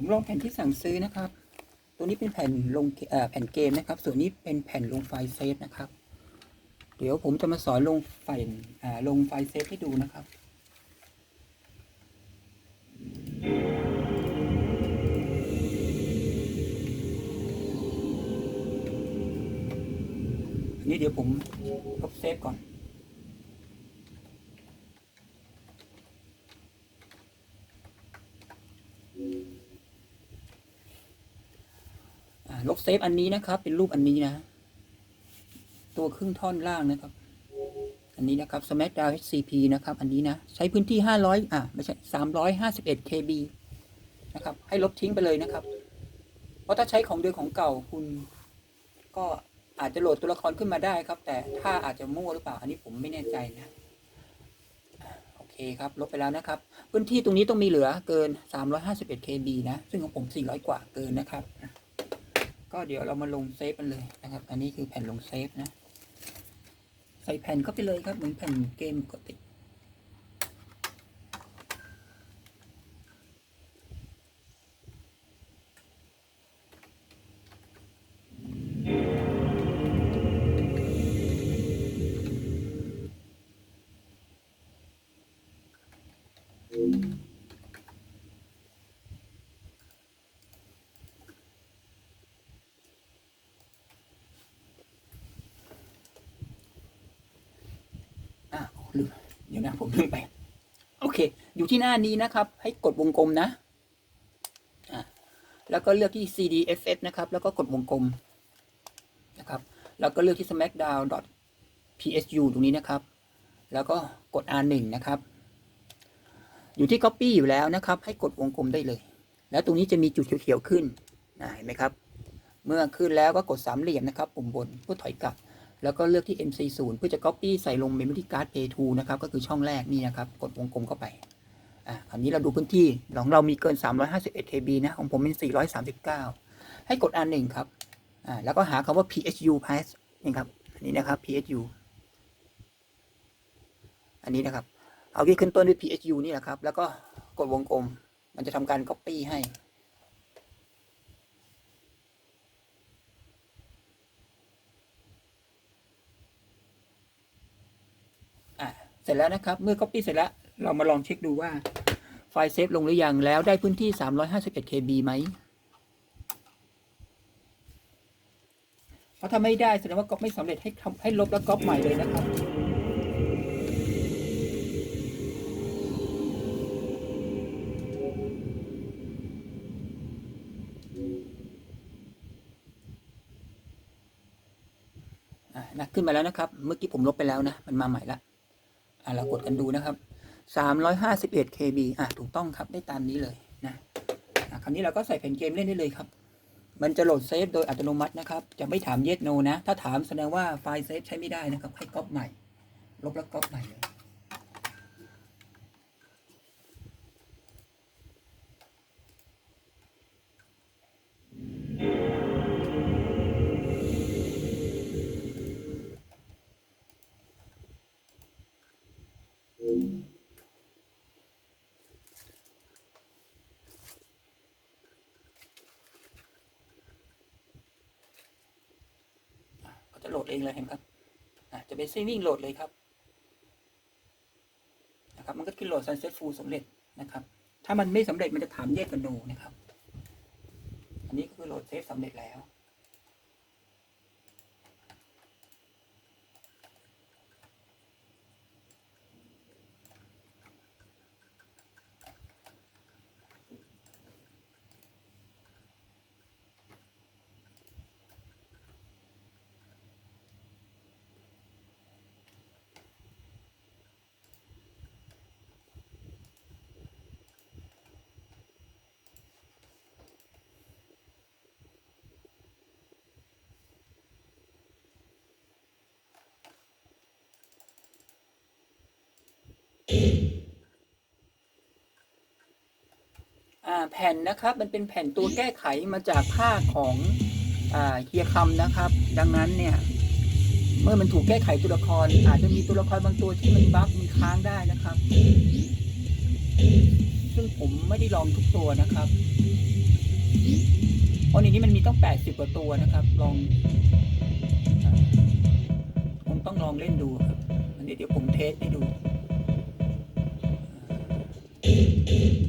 ผมลงแผ่นที่สั่งซื้อนะครับ ตัวนี้เป็นแผ่นลงแผ่นเกมนะครับ ส่วนนี้เป็นแผ่นลงไฟล์เซฟนะครับ เดี๋ยวผมจะมาสอนลงไฟล์ลงไฟล์เซฟให้ดูนะครับอันนี้เดี๋ยวผมลบเซฟก่อน ลบเซฟอันนี้นะครับ เป็นรูปอันนี้นะ ตัวครึ่งท่อนล่างนะครับ อันนี้นะครับ Smackdown HCP นะครับ อันนี้นะ ใช้พื้นที่ 500 อ่าไม่ใช่ 351 KB นะครับ ให้ลบทิ้งไปเลยนะครับ เพราะถ้าใช้ของเดิมของเก่าคุณ ก็อาจจะโหลดตัวละครขึ้นมาได้ครับ แต่ถ้าอาจจะมั่วหรือเปล่า อันนี้ผมไม่แน่ใจนะ โอเคครับ ลบไปแล้วนะครับ พื้นที่ตรงนี้ต้องมีเหลือเกิน 351 KB นะ ซึ่งของผม 400 กว่าเกินนะครับ ก็เดี๋ยวเรามาลงเซฟกันเลยนะครับ อันนี้คือแผ่นลงเซฟนะ ใส่แผ่นเข้าไปเลยครับเหมือนแผ่นเกมปกติอะลืม เดี๋ยวนะผมลืมไป โอเค อยู่ที่หน้านี้นะครับ ให้กดวงกลมนะแล้วก็เลือกที่ CDFS นะครับ แล้วก็กดวงกลมนะครับ แล้วก็เลือกที่ smackdown psu ตรงนี้นะครับ แล้วก็กด R1 นะครับ อยู่ที่ copy อยู่แล้วนะครับ ให้กดวงกลมได้เลย แล้วตรงนี้จะมีจุดเขียวๆขึ้นเห็นไหมครับ เมื่อขึ้นแล้วก็กดสามเหลี่ยมนะครับ ปุ่มบนเพื่อถอยกลับ แล้วก็เลือกที่ MC0 เพื่อจะ Copy ใส่ลง Memory Card Play 2นะครับ ก็คือช่องแรกนี่นะครับ กดวงกลมเข้าไป อะคราวนี้เราดูพื้นที่ของเรามีเกิน 351 KB นะ ของผมเป็น 439 ให้กด R1 ครับ อ่า แล้วก็หาคำว่า PHU Pass นี่ครับ อันนี้นะครับ PHU อันนี้นะครับ เอาที่ขึ้นต้นด้วย PHU นี่แหละครับ แล้วก็กดวงกลม มันจะทำการ Copy ให้ อะเส ร็จแล้วนะครับ เมื่อ Copy เสร็จแล้ว เรามาลองเช็คดูว่าไฟล์เซฟลงหรือยัง แล้วได้พื้นที่ 351 KB ไหมเพราะถ้าไม่ได้แสดงว่าก๊อปไม่สำเร็จให้ทำให้ลบแล้วก๊อปใหม่เลยนะครับอะนะขึ้นมาแล้วนะครับ เมื่อกี้ผมลบไปแล้วนะ มันมาใหม่ละ อะเรากดกันดูนะครับ351 KB อะถูกต้องครับได้ตามนี้เลยนะอะคราวนี้เราก็ใส่แผ่นเกมเล่นได้เลยครับ มันจะโหลดเซฟโดยอัตโนมัตินะครับ จะไม่ถาม yes no นะ ถ้าถามแสดงว่าไฟล์เซฟใช้ไม่ได้นะครับ ให้ก๊อปใหม่ ลบแล้วก๊อปใหม่เลย โหลดเองเลยเห็นครับะจะเป็นซีนิ่งโหลดเลยครับนะครับมันก็ขึ้นโหลด Sunset Full สำเร็จนะครับ ถ้ามันไม่สำเร็จมันจะถามแยกกับ no นะครับ อันนี้ก็คือโหลดเซฟสำเร็จแล้ว แผ่นนะครับมันเป็นแผ่นตัวแก้ไขมาจากภาของเฮียคำนะครับ ดังนั้นเนี่ย เมื่อมันถูกแก้ไขตัวละคร อาจจะมีตัวละครบางตัวที่มันบั๊กมีค้างได้นะครับ ซึ่งผมไม่ได้ลองทุกตัวนะครับเพราะในนี้มันมีต้อง 80 กว่าตัวนะครับ ลองอ่าคงต้องลองเล่นดูครับเดี๋ยวผมเทสให้ดู Thank you.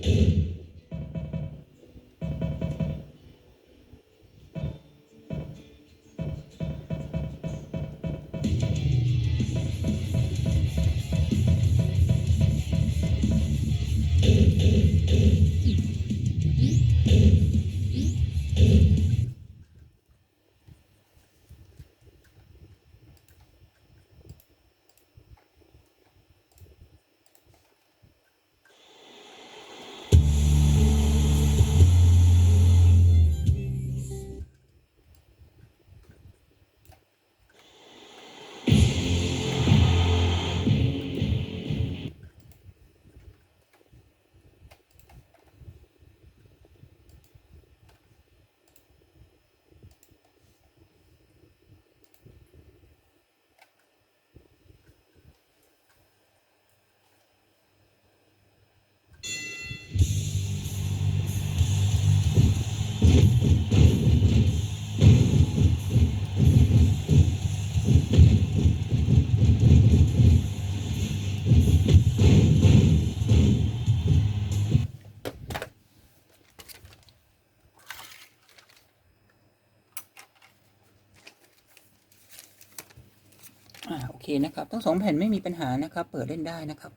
เคนะครับ ทั้งสองแผ่นไม่มีปัญหานะครับ เปิดเล่นได้นะครับ